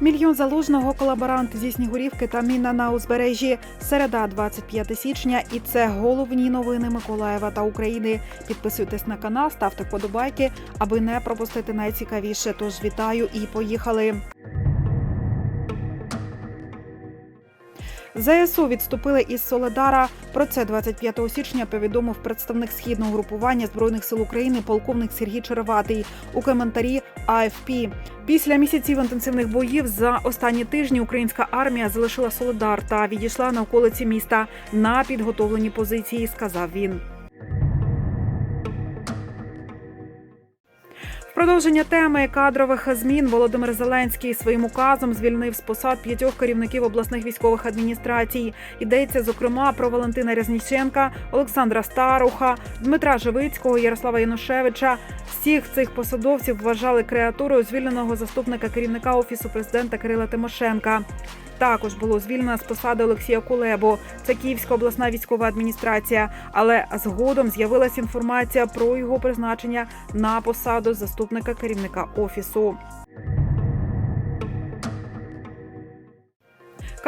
Мільйон залужного колаборант зі Снігурівки та міна на узбережжі. Середа, 25 січня. І це головні новини Миколаєва та України. Підписуйтесь на канал, ставте вподобайки, аби не пропустити найцікавіше. Тож вітаю і поїхали. ЗСУ відступили із Соледара. Про це 25 січня повідомив представник східного групування збройних сил України полковник Сергій Череватий у коментарі АФП. Після місяців інтенсивних боїв за останні тижні українська армія залишила Соледар та відійшла на околиці міста на підготовлені позиції. Сказав він. Продовження теми кадрових змін Володимир Зеленський своїм указом звільнив з посад п'ятьох керівників обласних військових адміністрацій. Йдеться зокрема про Валентина Рязніченка, Олександра Старуха, Дмитра Живицького, Ярослава Янушевича. Всіх цих посадовців вважали креатурою звільненого заступника керівника офісу президента Кирила Тимошенка. Також було звільнено з посади Олексія Кулебу. Це Київська обласна військова адміністрація. Але згодом з'явилася інформація про його призначення на посаду заступника керівника офісу.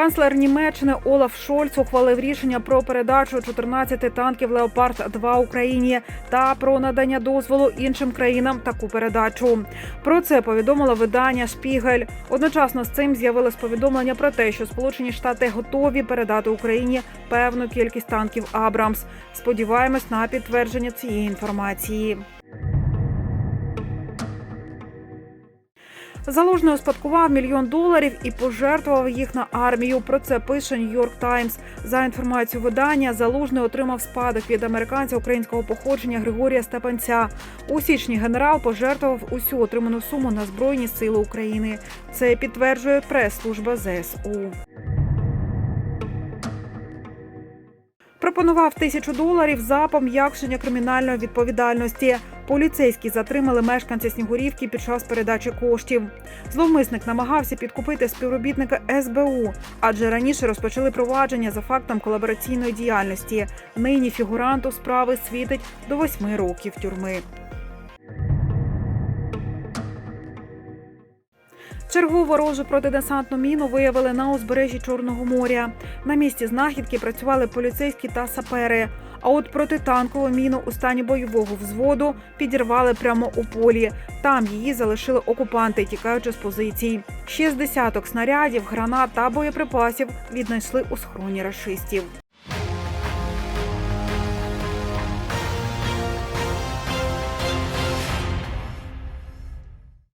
Канцлер Німеччини Олаф Шольц ухвалив рішення про передачу 14 танків Леопард 2 Україні та про надання дозволу іншим країнам таку передачу. Про це повідомило видання Шпігель. Одночасно з цим з'явилось повідомлення про те, що Сполучені Штати готові передати Україні певну кількість танків Абрамс. Сподіваємось на підтвердження цієї інформації. Залужний успадкував мільйон доларів і пожертвував їх на армію. Про це пише Нью-Йорк Таймс. За інформацією видання, Залужний отримав спадок від американця українського походження Григорія Степанця. У січні генерал пожертвував усю отриману суму на збройні сили України. Це підтверджує прес-служба ЗСУ. Пропонував тисячу доларів за пом'якшення кримінальної відповідальності. Поліцейські затримали мешканця Снігурівки під час передачі коштів. Зловмисник намагався підкупити співробітника СБУ, адже раніше розпочали провадження за фактом колабораційної діяльності. Нині фігуранту справи світить до восьми років тюрми. Чергову ворожу протидесантну міну виявили на узбережжі Чорного моря. На місці знахідки працювали поліцейські та сапери. А от протитанкову міну у стані бойового взводу підірвали прямо у полі. Там її залишили окупанти, тікаючи з позицій. Ще з десяток снарядів, гранат та боєприпасів віднайшли у схроні рашистів.